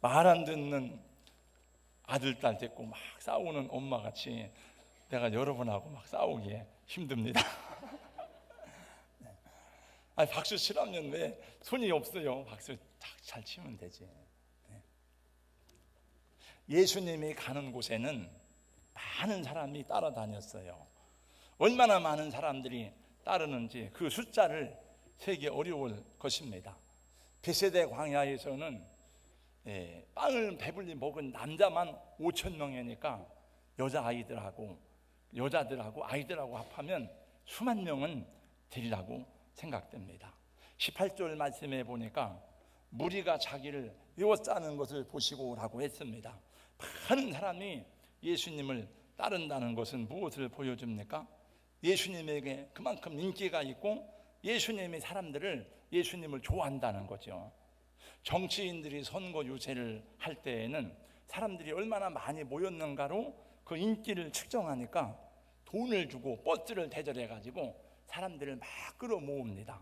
말 안 듣는 아들, 딸 됐고 막 싸우는 엄마 같이 내가 여러분하고 막 싸우기에 힘듭니다. 네. 아니, 박수 치라면 왜 손이 없어요? 박수 잘 치면 되지. 네. 예수님이 가는 곳에는 많은 사람이 따라다녔어요. 얼마나 많은 사람들이 따르는지 그 숫자를 세기 어려울 것입니다. 베세대 광야에서는 예, 빵을 배불리 먹은 남자만 5천 명이니까 여자 아이들하고 여자들하고 아이들하고 합하면 수만 명은 되리라고 생각됩니다. 18절 말씀에 보니까 무리가 자기를 에워싸는 것을 보시고라고 했습니다. 많은 사람이 예수님을 따른다는 것은 무엇을 보여줍니까? 예수님에게 그만큼 인기가 있고 예수님이 사람들을 예수님을 좋아한다는 거죠. 정치인들이 선거 유세를 할 때에는 사람들이 얼마나 많이 모였는가로 그 인기를 측정하니까 돈을 주고 버스를 대절해 가지고 사람들을 막 끌어모읍니다.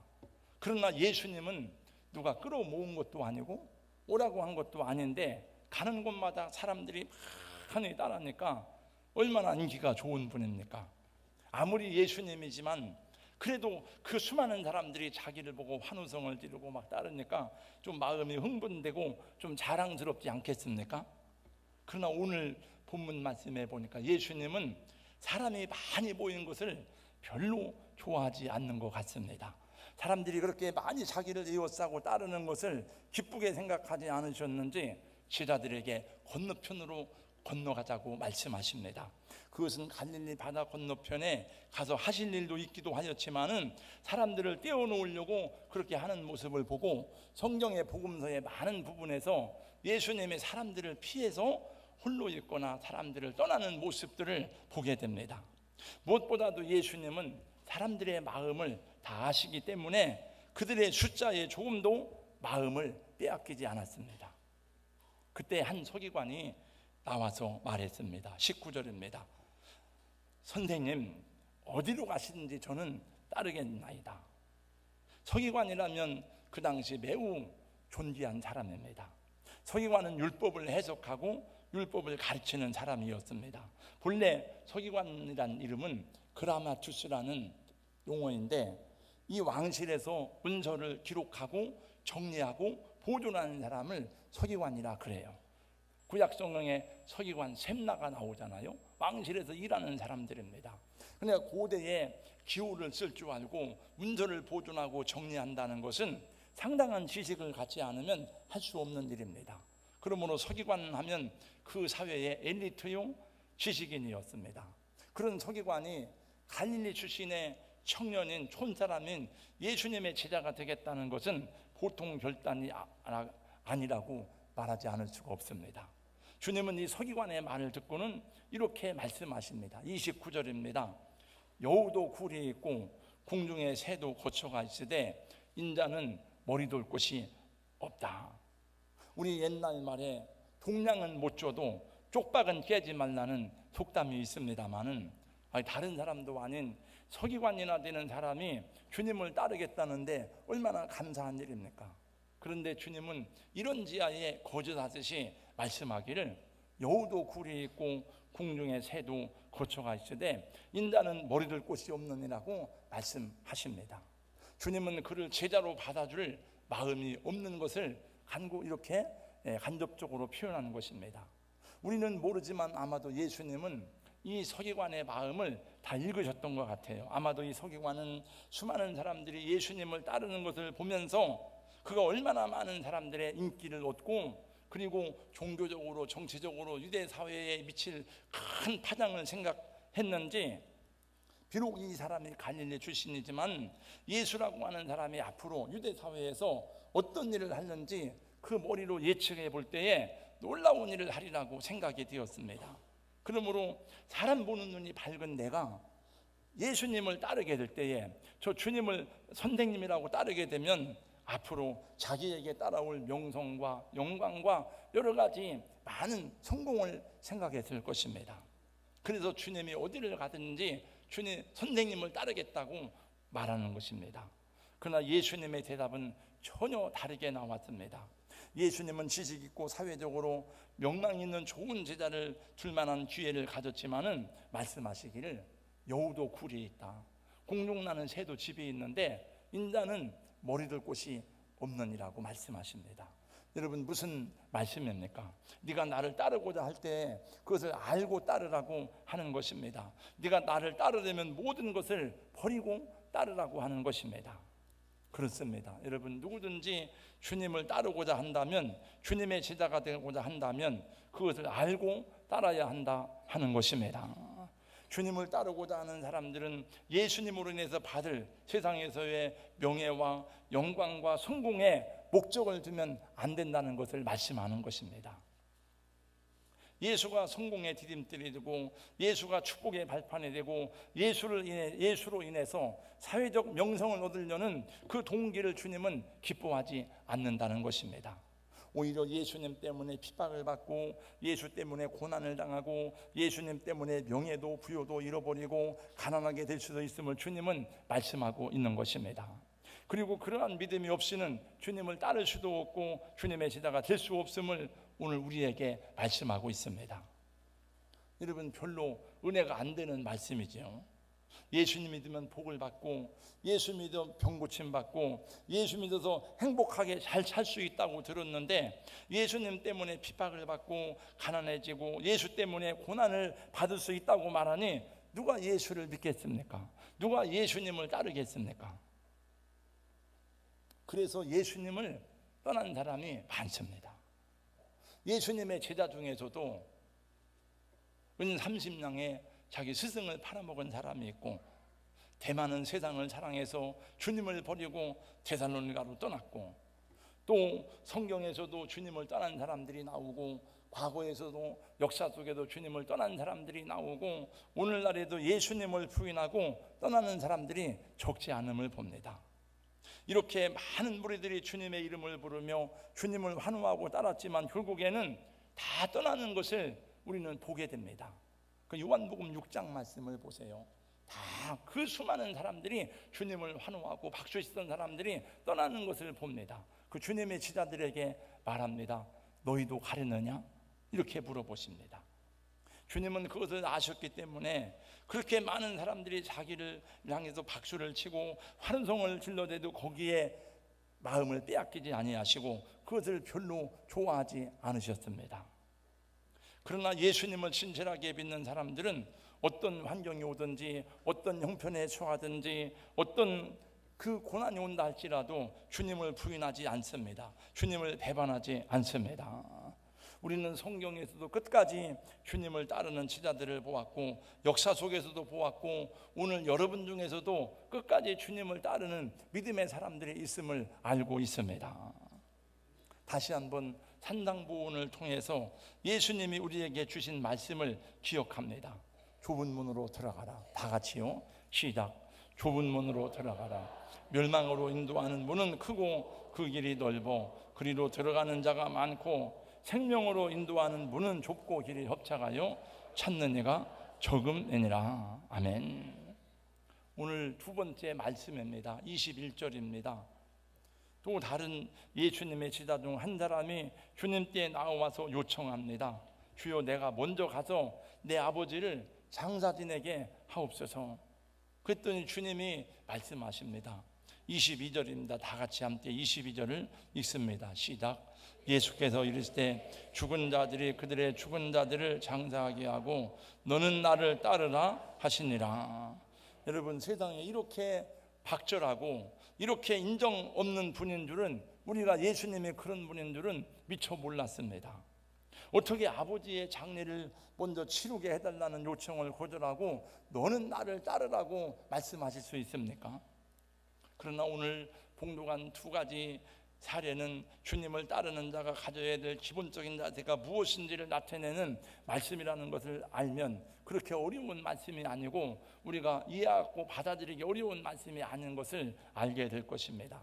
그러나 예수님은 누가 끌어모은 것도 아니고 오라고 한 것도 아닌데 가는 곳마다 사람들이 많이 따라니까 얼마나 인기가 좋은 분입니까? 아무리 예수님이지만 그래도 그 수많은 사람들이 자기를 보고 환호성을 지르고 막 따르니까 좀 마음이 흥분되고 좀 자랑스럽지 않겠습니까? 그러나 오늘 본문 말씀에 보니까 예수님은 사람이 많이 모인 것을 별로 좋아하지 않는 것 같습니다. 사람들이 그렇게 많이 자기를 에워싸고 따르는 것을 기쁘게 생각하지 않으셨는지 제자들에게 건너편으로 건너가자고 말씀하십니다. 그것은 갈릴리 바다 건너편에 가서 하실 일도 있기도 하였지만은 사람들을 떼어놓으려고 그렇게 하는 모습을 보고 성경의 복음서의 많은 부분에서 예수님의 사람들을 피해서 홀로 있거나 사람들을 떠나는 모습들을 보게 됩니다. 무엇보다도 예수님은 사람들의 마음을 다 아시기 때문에 그들의 숫자에 조금도 마음을 빼앗기지 않았습니다. 그때 한 서기관이 나와서 말했습니다. 19절입니다. 선생님, 어디로 가시든지 저는 따르겠나이다. 서기관이라면 그 당시 매우 존귀한 사람입니다. 서기관은 율법을 해석하고 율법을 가르치는 사람이었습니다. 본래 서기관이란 이름은 그라마투스라는 용어인데 이 왕실에서 문서를 기록하고 정리하고 보존하는 사람을 서기관이라 그래요. 구약 성경에 서기관 셈나가 나오잖아요. 왕실에서 일하는 사람들입니다. 근데 고대에 기호를 쓸 줄 알고 문서를 보존하고 정리한다는 것은 상당한 지식을 갖지 않으면 할 수 없는 일입니다. 그러므로 서기관 하면 그 사회의 엘리트용 지식인이었습니다. 그런 서기관이 갈릴리 출신의 청년인 촌사람인 예수님의 제자가 되겠다는 것은 보통 결단이 아, 아, 아니라고 말하지 않을 수가 없습니다. 주님은 이 서기관의 말을 듣고는 이렇게 말씀하십니다. 29절입니다. 여우도 굴이 있고 궁중에 새도 고쳐가 있으되 인자는 머리 돌 곳이 없다. 우리 옛날 말에 동량은 못 줘도 쪽박은 깨지 말라는 속담이 있습니다만은 다른 사람도 아닌 서기관이나 되는 사람이 주님을 따르겠다는데 얼마나 감사한 일입니까? 그런데 주님은 이런 지하에 거주하듯이 말씀하기를 여우도 굴이 있고 궁중에 새도 거처가 있으되 인자는 머리들 곳이 없느니라고 말씀하십니다. 주님은 그를 제자로 받아줄 마음이 없는 것을 간고 이렇게 예, 간접적으로 표현하는 것입니다. 우리는 모르지만 아마도 예수님은 이 서기관의 마음을 다 읽으셨던 것 같아요. 아마도 이 서기관은 수많은 사람들이 예수님을 따르는 것을 보면서 그가 얼마나 많은 사람들의 인기를 얻고 그리고 종교적으로 정치적으로 유대 사회에 미칠 큰 파장을 생각했는지 비록 이 사람이 갈릴리 출신이지만 예수라고 하는 사람이 앞으로 유대 사회에서 어떤 일을 하는지 그 머리로 예측해 볼 때에 놀라운 일을 하리라고 생각이 되었습니다. 그러므로 사람 보는 눈이 밝은 내가 예수님을 따르게 될 때에 저 주님을 선생님이라고 따르게 되면 앞으로 자기에게 따라올 명성과 영광과 여러 가지 많은 성공을 생각했을 것입니다. 그래서 주님이 어디를 가든지 주님 선생님을 따르겠다고 말하는 것입니다. 그러나 예수님의 대답은 전혀 다르게 나왔습니다. 예수님은 지식 있고 사회적으로 명망 있는 좋은 제자를 둘 만한 기회를 가졌지만은 말씀하시기를 여우도 굴이 있다. 공룡 나는 새도 집에 있는데 인자는 머리들 곳이 없느니라고 말씀하십니다. 여러분 무슨 말씀입니까? 네가 나를 따르고자 할 때 그것을 알고 따르라고 하는 것입니다. 네가 나를 따르려면 모든 것을 버리고 따르라고 하는 것입니다. 그렇습니다. 여러분 누구든지 주님을 따르고자 한다면 주님의 제자가 되고자 한다면 그것을 알고 따라야 한다 하는 것입니다. 주님을 따르고자 하는 사람들은 예수님으로 인해서 받을 세상에서의 명예와 영광과 성공에 목적을 두면 안 된다는 것을 말씀하는 것입니다. 예수가 성공의 디딤돌이 되고 예수가 축복의 발판이 되고 예수를 인해 예수로 인해서 사회적 명성을 얻으려는 그 동기를 주님은 기뻐하지 않는다는 것입니다. 오히려 예수님 때문에 핍박을 받고 예수 때문에 고난을 당하고 예수님 때문에 명예도 부여도 잃어버리고 가난하게 될 수도 있음을 주님은 말씀하고 있는 것입니다. 그리고 그러한 믿음이 없이는 주님을 따를 수도 없고 주님의 제자가 될 수 없음을 오늘 우리에게 말씀하고 있습니다. 여러분 별로 은혜가 안 되는 말씀이죠. 예수님 믿으면 복을 받고 예수 믿어 병 고침 받고 예수 믿어서 행복하게 잘 살 수 있다고 들었는데 예수님 때문에 핍박을 받고 가난해지고 예수 때문에 고난을 받을 수 있다고 말하니 누가 예수를 믿겠습니까? 누가 예수님을 따르겠습니까? 그래서 예수님을 떠난 사람이 많습니다. 예수님의 제자 중에서도 은 30냥에 자기 스승을 팔아먹은 사람이 있고 대만은 세상을 사랑해서 주님을 버리고 대살로니가로 떠났고 또 성경에서도 주님을 떠난 사람들이 나오고 과거에서도 역사 속에도 주님을 떠난 사람들이 나오고 오늘날에도 예수님을 부인하고 떠나는 사람들이 적지 않음을 봅니다. 이렇게 많은 무리들이 주님의 이름을 부르며 주님을 환호하고 따랐지만 결국에는 다 떠나는 것을 우리는 보게 됩니다. 그 요한복음 6장 말씀을 보세요. 다 그 수많은 사람들이 주님을 환호하고 박수 치던 사람들이 떠나는 것을 봅니다. 그 주님의 지자들에게 말합니다. 너희도 가려느냐? 이렇게 물어보십니다. 주님은 그것을 아셨기 때문에 그렇게 많은 사람들이 자기를 향해서 박수를 치고 환성을 질러대도 거기에 마음을 빼앗기지 아니하시고 그것을 별로 좋아하지 않으셨습니다. 그러나 예수님을 신실하게 믿는 사람들은 어떤 환경이 오든지 어떤 형편에 처하든지 어떤 그 고난이 온다 할지라도 주님을 부인하지 않습니다. 주님을 배반하지 않습니다. 우리는 성경에서도 끝까지 주님을 따르는 지자들을 보았고 역사 속에서도 보았고 오늘 여러분 중에서도 끝까지 주님을 따르는 믿음의 사람들이 있음을 알고 있습니다. 다시 한번 산당보훈을 통해서 예수님이 우리에게 주신 말씀을 기억합니다. 좁은 문으로 들어가라. 다 같이요. 시작. 좁은 문으로 들어가라. 멸망으로 인도하는 문은 크고 그 길이 넓어 그리로 들어가는 자가 많고 생명으로 인도하는 문은 좁고 길이 협착하여 찾는 이가 적음이니라. 아멘. 오늘 두 번째 말씀입니다. 21절입니다. 또 다른 예수님의 지다 중 한 사람이 주님 께 나와서 요청합니다. 주여 내가 먼저 가서 내 아버지를 장사진에게 하옵소서. 그랬더니 주님이 말씀하십니다. 22절입니다. 다 같이 함께 22절을 읽습니다. 시작. 예수께서 이르시되 죽은 자들이 그들의 죽은 자들을 장사하게 하고 너는 나를 따르라 하시니라. 여러분 세상에 이렇게 박절하고 이렇게 인정 없는 분인 줄은 우리가 예수님의 그런 분인 줄은 미처 몰랐습니다. 어떻게 아버지의 장례를 먼저 치르게 해달라는 요청을 거절하고 너는 나를 따르라고 말씀하실 수 있습니까? 그러나 오늘 봉독한 두 가지 사례는 주님을 따르는 자가 가져야 될 기본적인 자세가 무엇인지를 나타내는 말씀이라는 것을 알면 그렇게 어려운 말씀이 아니고 우리가 이해하고 받아들이기 어려운 말씀이 아닌 것을 알게 될 것입니다.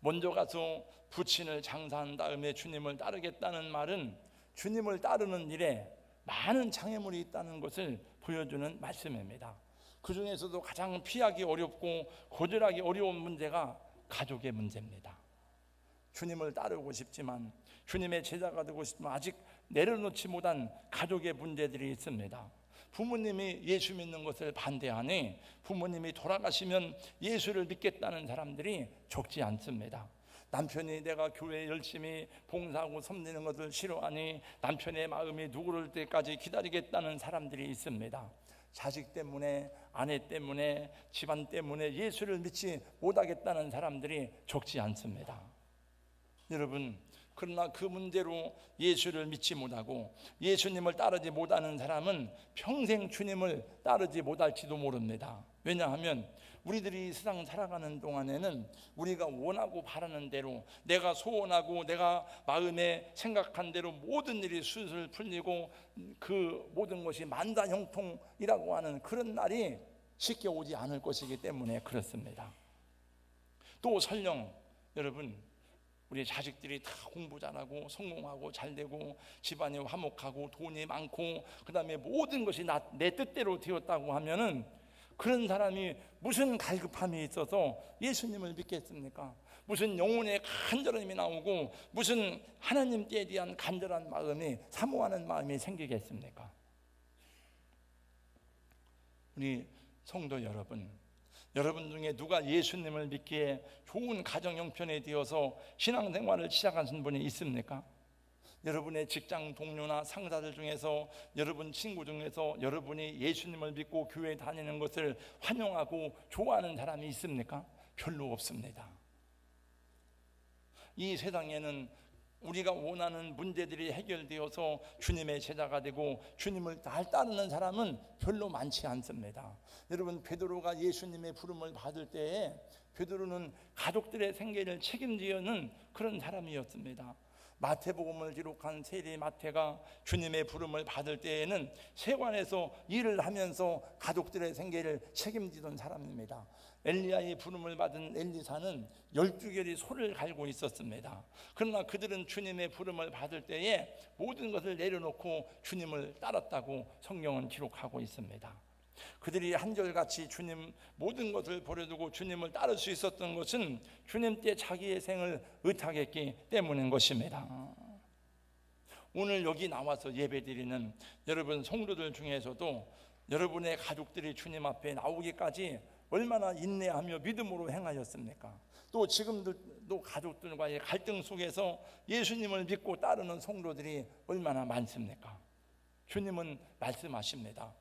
먼저 가서 부친을 장사한 다음에 주님을 따르겠다는 말은 주님을 따르는 일에 많은 장애물이 있다는 것을 보여주는 말씀입니다. 그 중에서도 가장 피하기 어렵고 거절하기 어려운 문제가 가족의 문제입니다. 주님을 따르고 싶지만 주님의 제자가 되고 싶지만 아직 내려놓지 못한 가족의 문제들이 있습니다. 부모님이 예수 믿는 것을 반대하니 부모님이 돌아가시면 예수를 믿겠다는 사람들이 적지 않습니다. 남편이 내가 교회 열심히 봉사하고 섬기는 것을 싫어하니 남편의 마음이 누구를 때까지 기다리겠다는 사람들이 있습니다. 자식 때문에 아내 때문에 집안 때문에 예수를 믿지 못하겠다는 사람들이 적지 않습니다. 여러분 그러나 그 문제로 예수를 믿지 못하고 예수님을 따르지 못하는 사람은 평생 주님을 따르지 못할지도 모릅니다. 왜냐하면 우리들이 세상 살아가는 동안에는 우리가 원하고 바라는 대로 내가 소원하고 내가 마음에 생각한 대로 모든 일이 술술 풀리고 그 모든 것이 만다형통이라고 하는 그런 날이 쉽게 오지 않을 것이기 때문에 그렇습니다. 또 설령 여러분 우리 자식들이 다 공부 잘하고 성공하고 잘 되고 집안이 화목하고 돈이 많고 그 다음에 모든 것이 나, 내 뜻대로 되었다고 하면은 그런 사람이 무슨 갈급함이 있어서 예수님을 믿겠습니까? 무슨 영혼의 간절함이 나오고 무슨 하나님께 대한 간절한 마음이 사모하는 마음이 생기겠습니까? 우리 성도 여러분 여러분 중에 누가 예수님을 믿기에 좋은 가정 형편에 되어서 신앙생활을 시작하신 분이 있습니까? 여러분의 직장 동료나 상사들 중에서 여러분 친구 중에서 여러분이 예수님을 믿고 교회 다니는 것을 환영하고 좋아하는 사람이 있습니까? 별로 없습니다. 이 세상에는 우리가 원하는 문제들이 해결되어서 주님의 제자가 되고 주님을 잘 따르는 사람은 별로 많지 않습니다. 여러분 베드로가 예수님의 부름을 받을 때에 베드로는 가족들의 생계를 책임지는 그런 사람이었습니다. 마태복음을 기록한 세리 마태가 주님의 부름을 받을 때에는 세관에서 일을 하면서 가족들의 생계를 책임지던 사람입니다. 엘리야의 부름을 받은 엘리사는 12개리 소를 갈고 있었습니다. 그러나 그들은 주님의 부름을 받을 때에 모든 것을 내려놓고 주님을 따랐다고 성경은 기록하고 있습니다. 그들이 한결같이 주님 모든 것을 버려두고 주님을 따를 수 있었던 것은 주님 때 자기의 생을 의탁했기 때문인 것입니다. 오늘 여기 나와서 예배드리는 여러분 성도들 중에서도 여러분의 가족들이 주님 앞에 나오기까지 얼마나 인내하며 믿음으로 행하였습니까? 또 지금도 가족들과의 갈등 속에서 예수님을 믿고 따르는 성도들이 얼마나 많습니까? 주님은 말씀하십니다.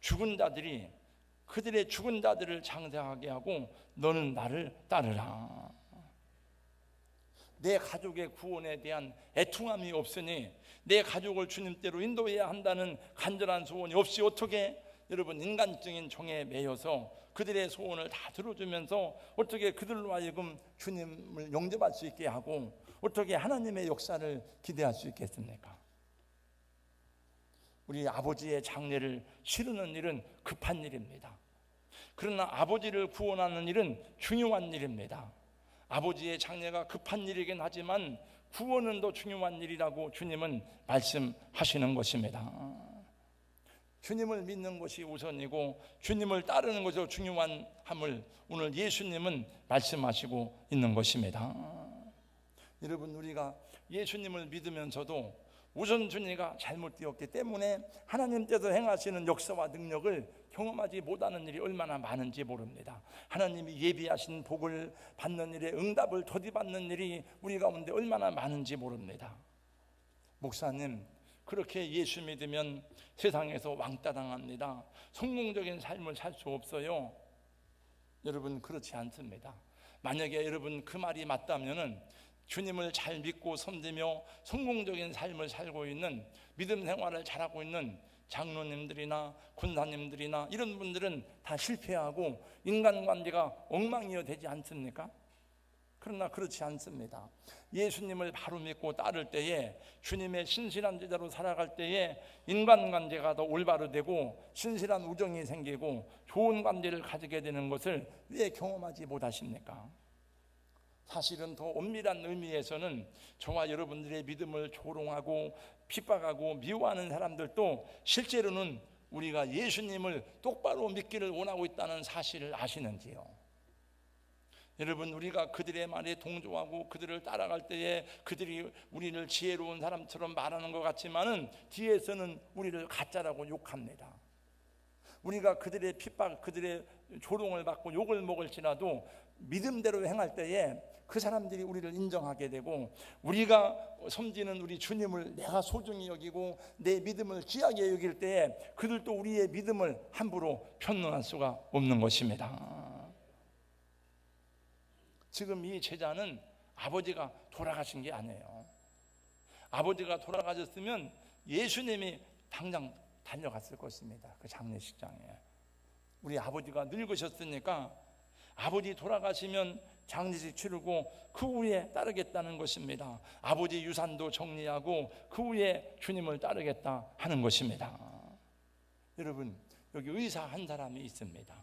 죽은 자들이 그들의 죽은 자들을 장사하게 하고 너는 나를 따르라. 내 가족의 구원에 대한 애통함이 없으니 내 가족을 주님대로 인도해야 한다는 간절한 소원이 없이 어떻게 여러분 인간적인 종에 매여서 그들의 소원을 다 들어주면서 어떻게 그들로 하여금 주님을 영접할 수 있게 하고 어떻게 하나님의 역사를 기대할 수 있겠습니까? 우리 아버지의 장례를 치르는 일은 급한 일입니다. 그러나 아버지를 구원하는 일은 중요한 일입니다. 아버지의 장례가 급한 일이긴 하지만 구원은 더 중요한 일이라고 주님은 말씀하시는 것입니다. 주님을 믿는 것이 우선이고 주님을 따르는 것이 중요한 함을 오늘 예수님은 말씀하시고 있는 것입니다. 여러분 우리가 예수님을 믿으면서도 우선순위가 잘못 되었기 때문에 하나님께서 행하시는 역사와 능력을 경험하지 못하는 일이 얼마나 많은지 모릅니다. 하나님이 예비하신 복을 받는 일에 응답을 더디받는 일이 우리 가운데 얼마나 많은지 모릅니다. 목사님, 그렇게 예수 믿으면 세상에서 왕따 당합니다. 성공적인 삶을 살 수 없어요. 여러분 그렇지 않습니다. 만약에 여러분 그 말이 맞다면은 주님을 잘 믿고 섬기며 성공적인 삶을 살고 있는 믿음 생활을 잘하고 있는 장로님들이나 군사님들이나 이런 분들은 다 실패하고 인간관계가 엉망이어 되지 않습니까? 그러나 그렇지 않습니다. 예수님을 바로 믿고 따를 때에 주님의 신실한 제자로 살아갈 때에 인간관계가 더 올바로 되고 신실한 우정이 생기고 좋은 관계를 가지게 되는 것을 왜 경험하지 못하십니까? 사실은 더 엄밀한 의미에서는 저와 여러분들의 믿음을 조롱하고 핍박하고 미워하는 사람들도 실제로는 우리가 예수님을 똑바로 믿기를 원하고 있다는 사실을 아시는지요? 여러분 우리가 그들의 말에 동조하고 그들을 따라갈 때에 그들이 우리를 지혜로운 사람처럼 말하는 것 같지만은 뒤에서는 우리를 가짜라고 욕합니다. 우리가 그들의 핍박, 그들의 조롱을 받고 욕을 먹을지라도 믿음대로 행할 때에 그 사람들이 우리를 인정하게 되고 우리가 섬기는 우리 주님을 내가 소중히 여기고 내 믿음을 귀하게 여길 때에 그들도 우리의 믿음을 함부로 편론할 수가 없는 것입니다. 지금 이 제자는 아버지가 돌아가신 게 아니에요. 아버지가 돌아가셨으면 예수님이 당장 달려갔을 것입니다. 그 장례식장에. 우리 아버지가 늙으셨으니까 아버지 돌아가시면 장례식 치르고 그 후에 따르겠다는 것입니다. 아버지 유산도 정리하고 그 후에 주님을 따르겠다 하는 것입니다. 여러분, 여기 의사 한 사람이 있습니다.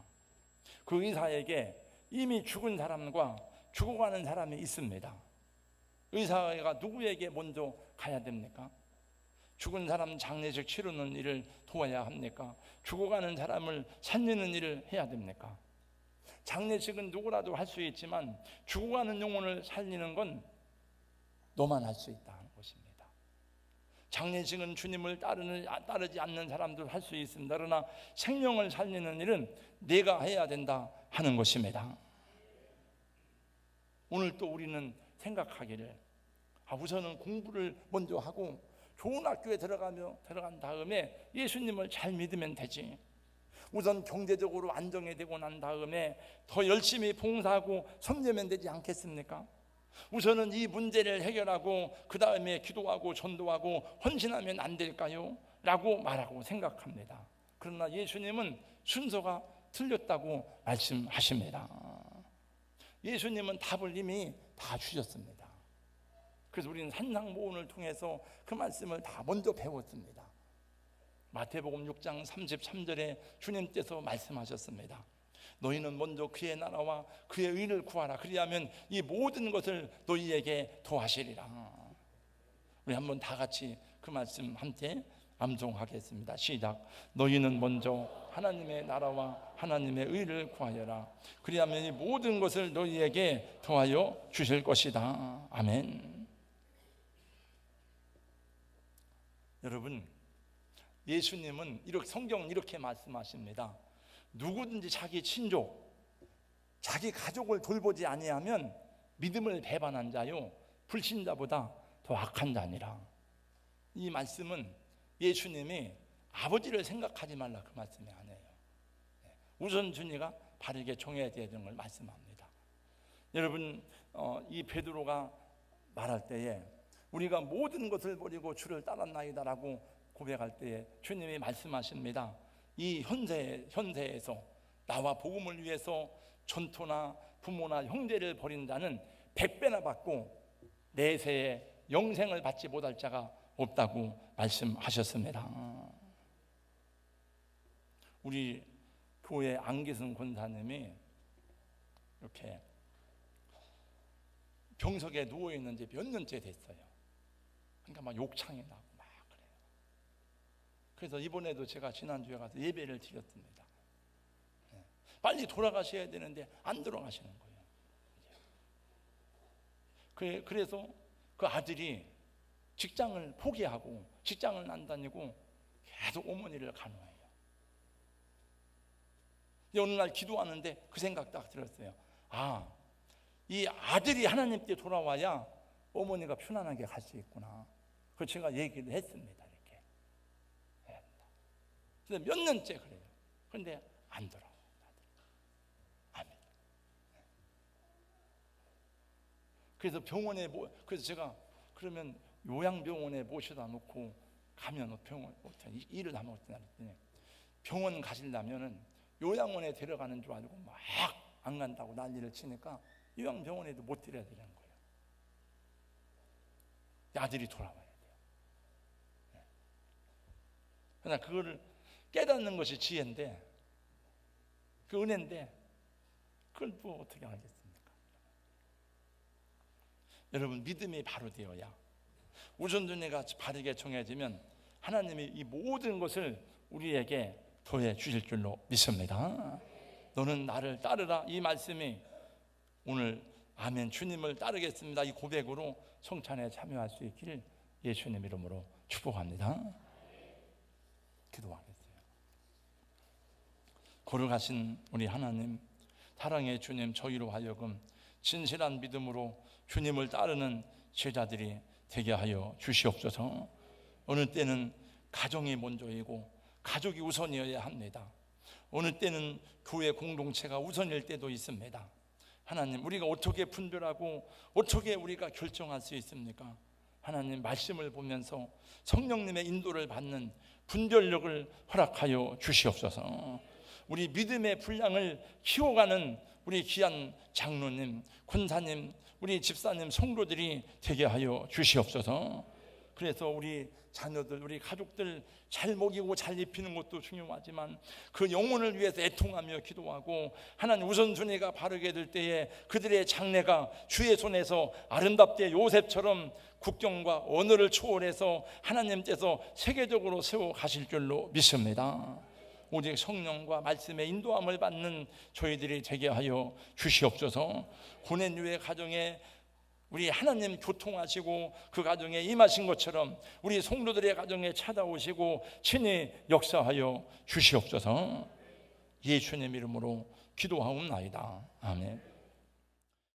그 의사에게 이미 죽은 사람과 죽어가는 사람이 있습니다. 의사가 누구에게 먼저 가야 됩니까? 죽은 사람 장례식 치르는 일을 도와야 합니까? 죽어가는 사람을 살리는 일을 해야 됩니까? 장례식은 누구라도 할 수 있지만 죽어가는 영혼을 살리는 건 너만 할 수 있다는 것입니다. 장례식은 주님을 따르는, 따르지 않는 사람도 할 수 있습니다. 그러나 생명을 살리는 일은 내가 해야 된다 하는 것입니다. 오늘 또 우리는 생각하기를 아, 우선은 공부를 먼저 하고 좋은 학교에 들어가며 들어간 다음에 예수님을 잘 믿으면 되지. 우선 경제적으로 안정이 되고 난 다음에 더 열심히 봉사하고 섬기면 되지 않겠습니까? 우선은 이 문제를 해결하고 그 다음에 기도하고 전도하고 헌신하면 안 될까요? 라고 말하고 생각합니다. 그러나 예수님은 순서가 틀렸다고 말씀하십니다. 예수님은 답을 이미 다 주셨습니다. 그래서 우리는 산상모훈을 통해서 그 말씀을 다 먼저 배웠습니다. 마태복음 6장 33절에 주님께서 말씀하셨습니다. 너희는 먼저 그의 나라와 그의 의를 구하라. 그리하면 이 모든 것을 너희에게 더하시리라. 우리 한번 다 같이 그 말씀 함께 암송하겠습니다. 시작. 너희는 먼저 하나님의 나라와 하나님의 의를 구하여라. 그리하면 이 모든 것을 너희에게 더하여 주실 것이다. 아멘. 여러분, 예수님은 이렇게 성경 이렇게 말씀하십니다. 누구든지 자기 친족, 자기 가족을 돌보지 아니하면 믿음을 배반한 자요 불신자보다 더 악한 자니라. 이 말씀은 예수님이 아버지를 생각하지 말라 그 말씀이 아니에요. 네. 우선순위가 바르게 정해야 되는 걸 말씀합니다. 여러분 어, 이 베드로가 말할 때에 우리가 모든 것을 버리고 주를 따랐나이다라고 고백할 때에 주님이 말씀하십니다. 이 현세 현세에서 나와 복음을 위해서 전토나 부모나 형제를 버린 자는 백배나 받고 내세에 영생을 받지 못할 자가 없다고 말씀하셨습니다. 우리 교회 안기승 권사님이 이렇게 병석에 누워 있는지 몇 년째 됐어요. 그러니까 막 욕창이 나고. 그래서 이번에도 제가 지난주에 가서 예배를 드렸습니다. 네. 빨리 돌아가셔야 되는데 안 돌아가시는 거예요. 그래서 그 아들이 직장을 포기하고 직장을 안 다니고 계속 어머니를 간호해요. 어느 날 기도하는데 그 생각 딱 들었어요. 아, 이 아들이 하나님께 돌아와야 어머니가 편안하게 갈 수 있구나. 그 제가 얘기를 했습니다. 근데 몇 년째 그래요. 그런데 안 돌아와요. 아멘. 그래서 병원에 뭐, 그래서 제가 그러면 요양병원에 모셔다 놓고 가면 병원 일을 하면 어떠냐 했더니 병원 가시려면은 요양원에 데려가는 줄 알고 막 안 간다고 난리를 치니까 요양병원에도 못 데려야 되는 거예요. 아들이 돌아와야 돼요. 네. 그러나 그거를 깨닫는 것이 지혜인데 그 은혜인데 그걸 또 어떻게 하겠습니까? 여러분 믿음이 바로 되어야 우선순위가 바르게 정해지면 하나님이 이 모든 것을 우리에게 더해 주실 줄로 믿습니다. 너는 나를 따르라 이 말씀이 오늘 아멘 주님을 따르겠습니다. 이 고백으로 성찬에 참여할 수 있기를 예수님 이름으로 축복합니다. 기도하겠어 요. 걸어가신 우리 하나님 사랑의 주님 저희로 하여금 진실한 믿음으로 주님을 따르는 제자들이 되게 하여 주시옵소서. 어느 때는 가정이 먼저이고 가족이 우선이어야 합니다. 어느 때는 교회 공동체가 우선일 때도 있습니다. 하나님, 우리가 어떻게 분별하고 어떻게 우리가 결정할 수 있습니까? 하나님 말씀을 보면서 성령님의 인도를 받는 분별력을 허락하여 주시옵소서. 우리 믿음의 분량을 키워가는 우리 귀한 장로님, 군사님, 우리 집사님, 성도들이 되게 하여 주시옵소서. 그래서 우리 자녀들, 우리 가족들 잘 먹이고 잘 입히는 것도 중요하지만 그 영혼을 위해서 애통하며 기도하고 하나님 우선순위가 바르게 될 때에 그들의 장래가 주의 손에서 아름답게 요셉처럼 국경과 언어를 초월해서 하나님께서 세계적으로 세워 가실 줄로 믿습니다. 오직 성령과 말씀의 인도함을 받는 저희들이 되게 하여 주시옵소서. 고낸 유의 가정에 우리 하나님 교통하시고 그 가정에 임하신 것처럼 우리 성도들의 가정에 찾아오시고 친히 역사하여 주시옵소서. 예수님 이름으로 기도하옵나이다. 아멘.